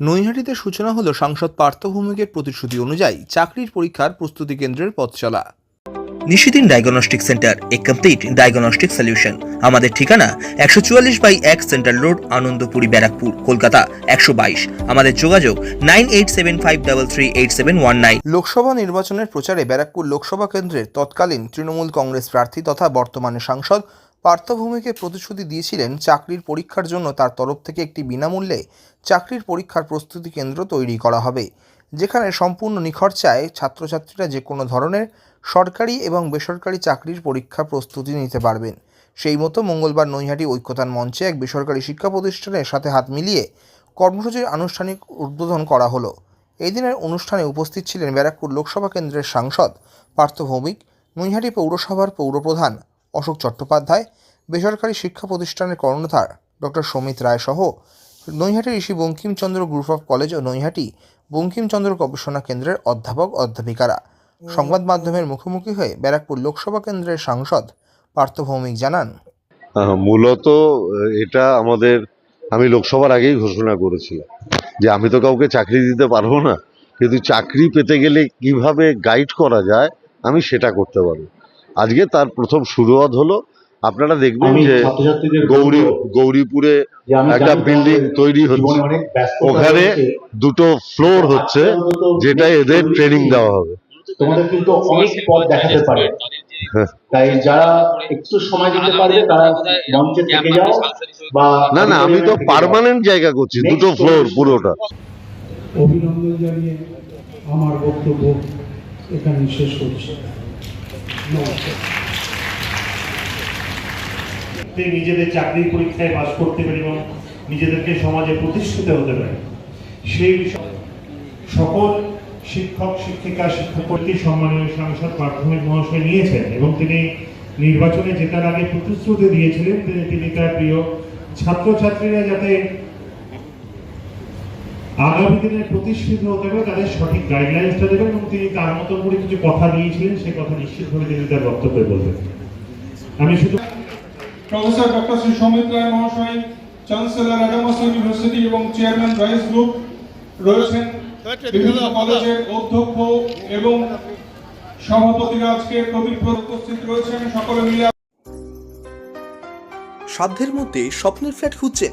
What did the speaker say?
নৈহাটিতে সূচনা হলো সাংসদ পার্থ ভৌমিকের প্রতিশ্রুতি অনুযায়ী চাকরির পরীক্ষার প্রস্তুতি কেন্দ্রের পথ চলা Nishidin diagnostic centre a complete diagnostic solution. আমাদের ঠিকানা একশো চুয়াল্লিশ বাই এক সেন্ট্রাল রোড আনন্দপুরি ব্যারাকপুর কলকাতা একশো বাইশ। আমাদের যোগাযোগ nine eight seven five double three eight seven one nine. Lok Sabha নির্বাচনের প্রচারে ব্যারাকপুর লোকসভা কেন্দ্রের তৎকালীন তৃণমূল কংগ্রেস প্রার্থী তথা বর্তমানে সাংসদ পার্থ ভৌমিকের প্রতিশ্রুতি দিয়েছিলেন চাকরির পরীক্ষার জন্য তার তরফ থেকে একটি বিনামূল্যে চাকরির পরীক্ষার প্রস্তুতি কেন্দ্র তৈরি করা হবে, যেখানে সম্পূর্ণ নিখরচায় ছাত্রছাত্রীরা যে কোনো ধরনের সরকারি এবং বেসরকারি চাকরির পরীক্ষা প্রস্তুতি নিতে পারবেন। সেই মতো মঙ্গলবার নৈহাটি ঐক্যতান মঞ্চে এক বেসরকারি শিক্ষা প্রতিষ্ঠানের সাথে হাত মিলিয়ে কর্মসূচির আনুষ্ঠানিক উদ্বোধন করা হলো। এই দিনের অনুষ্ঠানে উপস্থিত ছিলেন ব্যারাকপুর লোকসভা কেন্দ্রের সাংসদ পার্থ ভৌমিক নৈহাটি পৌরসভার পৌরপ্রধান অশোক চট্টোপাধ্যায়, বেসরকারি শিক্ষা প্রতিষ্ঠানের কর্ণধার ডক্টর সমিত রায় সহ Naihati Rishi Bankimchandra group of college ও নৈহাটি বঙ্কিমচন্দ্র গবেষণা কেন্দ্রের অধ্যাপক অধ্যাপিকারা। সংবাদ মাধ্যমের মুখোমুখি হয়ে ব্যারাকপুর লোকসভা কেন্দ্রের সাংসদ পার্থ ভৌমিক জানান। মূলত এটা আমাদের, আমি লোকসভার আগেই ঘোষণা করেছিলাম যে আমি তো কাউকে চাকরি দিতে পারব না, কিন্তু চাকরি পেতে গেলে কীভাবে গাইড করা যায়, আমি সেটা করতে পারব। আজকে তার প্রথম শুরুয়াত হলো। আপনারা দেখবেন যে গৌরী গৌরীপুরে একটা বিল্ডিং তৈরি হচ্ছে। ওখানে দুটো ফ্লোর হচ্ছে যেটা এদের ট্রেনিং দেওয়া হবে। তোমাদের কিন্তু অনেক পথ দেখাতে পারে। হ্যাঁ। তাই যারা একটু সময় দিতে পারবে তারা মঞ্চে থেকে যাও বা না না আমি তো পার্মানেন্ট জায়গা করছি দুটো ফ্লোর পুরোটা। অভিনন্দন জানিয়ে আমার বক্তব্য এখানে শেষ করছি। নিজেদের চাকরির পরীক্ষায় পাশ করতে পারে এবং নিজেদেরকে সমাজে প্রতিষ্ঠিত হতে পারে সেই বিষয়ে সকল শিক্ষক, শিক্ষিকা, শিক্ষাকর্মী সম্মানীয় সাংসদ প্রাথমিক মহাশয় নিয়েছেন এবং তিনি নির্বাচনে জেতার আগে প্রতিশ্রুতি দিয়েছিলেন তিনি তার প্রিয় ছাত্রছাত্রীরা যাতে আগামী দিনে প্রতিষ্ঠিত হতে হবে তাদের সঠিক গাইডলাইন্সটা দেবেন এবং তিনি তার মতো করে কিছু কথা দিয়েছিলেন সে কথা নিশ্চিতভাবে তিনি তার বক্তব্যে বলবেন। আমি শুধু প্রফেসর ডক্টর শ্রী সৌমিত রায় মহাশয় চ্যান্সেলর অ্যাডামাস ইউনিভার্সিটি এবং চেয়ারম্যান রাইস গ্রুপ রয়েছেন। বিভিন্ন কলেজের অধ্যক্ষ এবং সভাপতিরা আজকে প্রদীপ উপস্থিত রয়েছেন সকলে মিলে সাধ্যের মধ্যে স্বপ্নের ফ্ল্যাট খুঁজছেন।